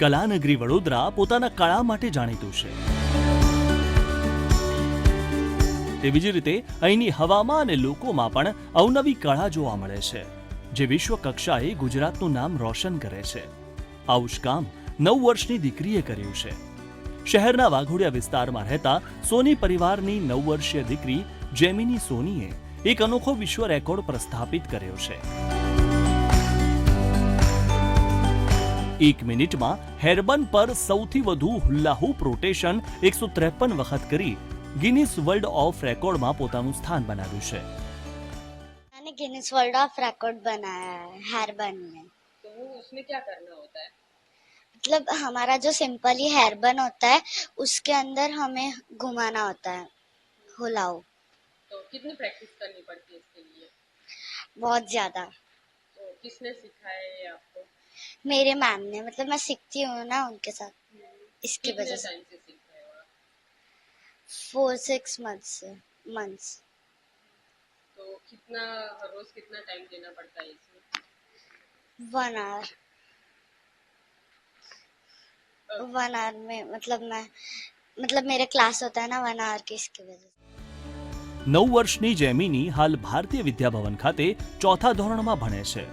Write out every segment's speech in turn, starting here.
કલાનગરી વડોદરા પોતાના કળા માટે જાણીતું છે. તેવી જ રીતે અહીંની હવામાં અને લોકોમાં પણ અવનવી કળા જોવા મળે છે, જે વિશ્વ કક્ષાએ ગુજરાતનું નામ રોશન કરે છે. આવું જ કામ નવ વર્ષની દીકરીએ કર્યું છે. શહેરના વાઘોડિયા વિસ્તારમાં રહેતા સોની પરિવારની નવ વર્ષીય દીકરી જેમિની સોનીએ એક અનોખો વિશ્વ રેકોર્ડ પ્રસ્થાપિત કર્યો છે. એક મિનિટમાં હેરબન પર સૌથી વધુ હુલ્લાહૂપ રોટેશન એકસો ત્રેપન વખત કરી ગિનિસ વર્લ્ડ ઓફ રેકોર્ડમાં પોતાનું સ્થાન બનાવ્યું છે मैंने गिनीज वर्ल्ड ऑफ रिकॉर्ड बनाया है हेयर बन में तो वो उसमें क्या करना होता है मतलब हमारा जो सिंपली हेयर बन होता है उसके अंदर हमें घुमाना होता है हुलाओ तो कितनी प्रैक्टिस करनी पड़ती है इसके लिए बहुत ज़्यादा तो किसने सिखाया है ये आपको मेरे मैम ने मतलब मैं सीखती हूँ ना उनके साथ इसकी कितने वजह से टाइम से सीख रहे हो आप फोर सिक्स मंथ से मंथ्स तो कितना हर रोज कितना टाइम देना पड़ता है इसमें वन आवर वन आवर में मतलब मैं मतलब मेरे क्लास होता है ना वन आवर की इसकी वजह से નવ વર્ષની જેમિની હાલ ભારતીય વિદ્યાભવન ખાતે ચોથા ધોરણમાં ભણે છે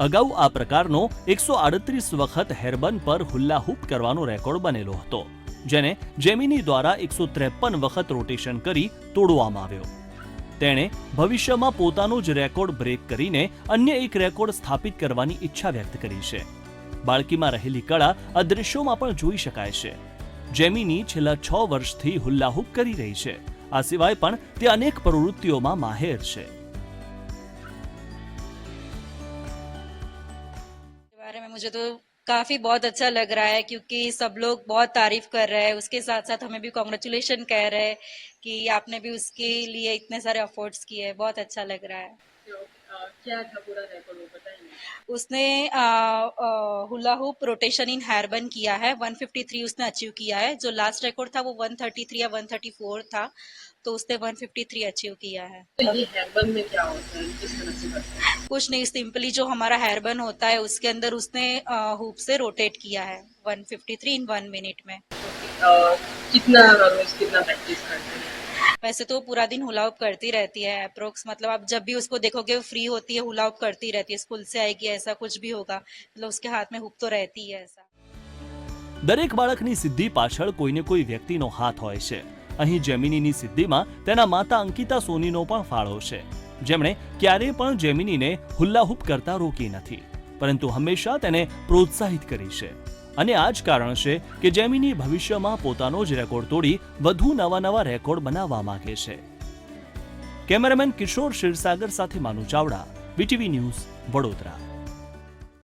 અગાઉ આ પ્રકારનો એકસો આડત્રીસ વખત હેરબન પર હુલ્લાહૂપ કરવાનો રેકોર્ડ બનેલો હતો, જેને જેમિની દ્વારા એકસો ત્રેપન વખત રોટેશન કરી તોડવામાં આવ્યો. તેણે ભવિષ્યમાં પોતાનો જ રેકોર્ડ બ્રેક કરીને અન્ય એક રેકોર્ડ સ્થાપિત કરવાની ઈચ્છા વ્યક્ત કરી છે. બાળકીમાં રહેલી કળા આ દ્રશ્યોમાં પણ જોઈ શકાય છે. જેમિની છેલ્લા છ વર્ષથી હુલ્લાહૂપ કરી રહી છે. આ સિવાય પણ તે અનેક પ્રવૃત્તિઓમાં માહેર છે. मुझे तो काफ़ी बहुत अच्छा लग रहा है क्योंकि सब लोग बहुत तारीफ़ कर रहे हैं। उसके साथ साथ हमें भी कॉन्ग्रेचुलेशन कह रहे हैं कि आपने भी उसके लिए इतने सारे अफोर्ड्स किए बहुत अच्छा लग रहा है। क्या था पूरा रेकॉर्ड वो बताएँगे उसने hula hoop rotation in hair bun किया है 153 उसने अचीव किया है। जो लास्ट रिकॉर्ड था वो 133 या 134 था तो उसने 153 अचीव किया है। तो ये हेयरबन में क्या होता है? किस तरह से करते हैं? कुछ नहीं सिंपली जो हमारा हेयर बन होता है उसके अंदर उसने हुप से रोटेट किया है 153 इन वन मिनट में। कितना रोज कितना प्रैक्टिस करते हैं? वैसे तो वो पूरा दिन हुला हुप करती रहती है अप्रोक्स मतलब आप जब भी उसको देखोगे वो फ्री होती है हुला हुप करती रहती है स्कूल से आएगी ऐसा कुछ भी होगा मतलब उसके हाथ में हुप तो रहती है ऐसा દરેક બાળકની સિદ્ધિ પાછળ કોઈને કોઈ વ્યક્તિનો હાથ હોય છે અહીં જેમિનીની સિદ્ધિમાં તેના માતા અંકિતા સોનીનો પણ ફાળો છે જેમણે ક્યારેય પણ જેમિનીને હુલ્લાહુપ કરતા રોકી નથી પરંતુ હંમેશા તેને પ્રોત્સાહિત કરી છે અને આ જ કારણ છે કે જેમિની ભવિષ્યમાં પોતાનો જ રેકોર્ડ તોડી વધુ નવા નવા રેકોર્ડ બનાવવા માંગે છે. કેમેરામેન કિશોર ક્ષીરસાગર સાથે માનુ ચાવડા બીટીવી ન્યૂઝ, વડોદરા.